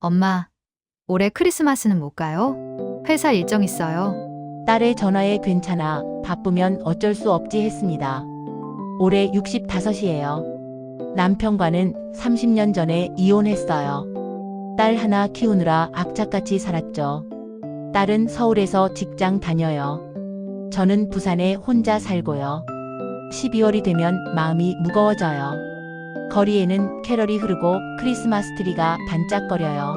엄마, 올해 크리스마스는 못 가요? 회사 일정 있어요. 딸의 전화에 괜찮아 바쁘면 어쩔 수 없지 했습니다. 올해 65이에요. 남편과는 30년 전에 이혼했어요. 딸 하나 키우느라 악착같이 살았죠. 딸은 서울에서 직장 다녀요. 저는 부산에 혼자 살고요. 12월이 되면 마음이 무거워져요. 거리에는 캐럴이 흐르고 크리스마스 트리가 반짝거려요.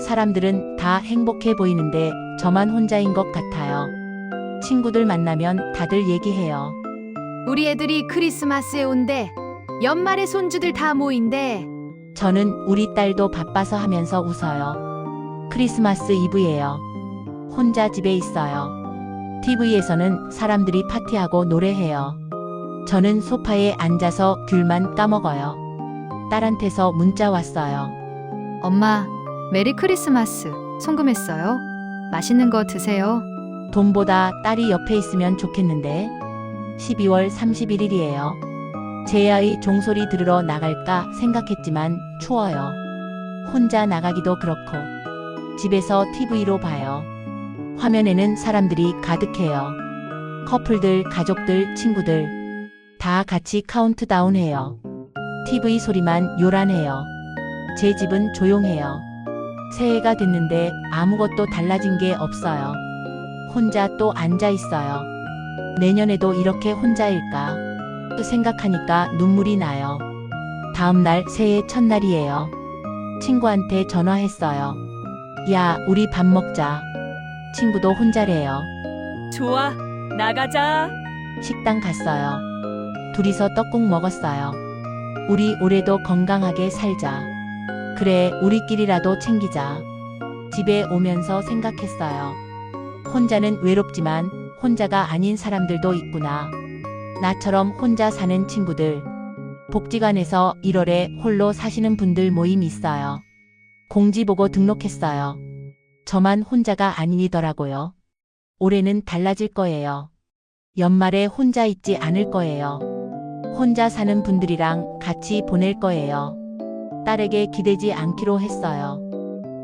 사람들은 다 행복해 보이는데 저만 혼자인 것 같아요. 친구들 만나면 다들 얘기해요. 우리 애들이 크리스마스에 온대. 연말에 손주들 다 모인대. 저는 우리 딸도 바빠서 하면서 웃어요. 크리스마스 이브예요. 혼자 집에 있어요. TV에서는 사람들이 파티하고 노래해요. 저는 소파에 앉아서 귤만 까먹어요. 딸한테서 문자 왔어요. 엄마, 메리 크리스마스. 송금했어요. 맛있는 거 드세요. 돈보다 딸이 옆에 있으면 좋겠는데 12월 31일이에요. 제야의 종소리 들으러 나갈까 생각했지만 추워요. 혼자 나가기도 그렇고 집에서 TV로 봐요. 화면에는 사람들이 가득해요. 커플들, 가족들, 친구들 다 같이 카운트다운 해요. TV 소리만 요란해요. 제 집은 조용해요. 새해가 됐는데 아무것도 달라진 게 없어요. 혼자 또 앉아 있어요. 내년에도 이렇게 혼자일까? 생각하니까 눈물이 나요. 다음 날 새해 첫날이에요. 친구한테 전화했어요. 야, 우리 밥 먹자. 친구도 혼자래요. 좋아, 나가자. 식당 갔어요. 둘이서 떡국 먹었어요. 우리 올해도 건강하게 살자. 그래, 우리끼리라도 챙기자. 집에 오면서 생각했어요. 혼자는 외롭지만 혼자가 아닌 사람들도 있구나. 나처럼 혼자 사는 친구들. 복지관에서 1월에 홀로 사시는 분들 모임 있어요. 공지 보고 등록했어요. 저만 혼자가 아니더라고요. 올해는 달라질 거예요. 연말에 혼자 있지 않을 거예요. 혼자 사는 분들이랑 같이 보낼 거예요. 딸에게 기대지 않기로 했어요.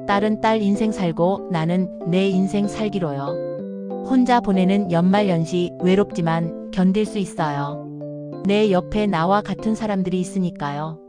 딸은 딸 인생 살고 나는 내 인생 살기로요. 혼자 보내는 연말 연시 외롭지만 견딜 수 있어요. 내 옆에 나와 같은 사람들이 있으니까요.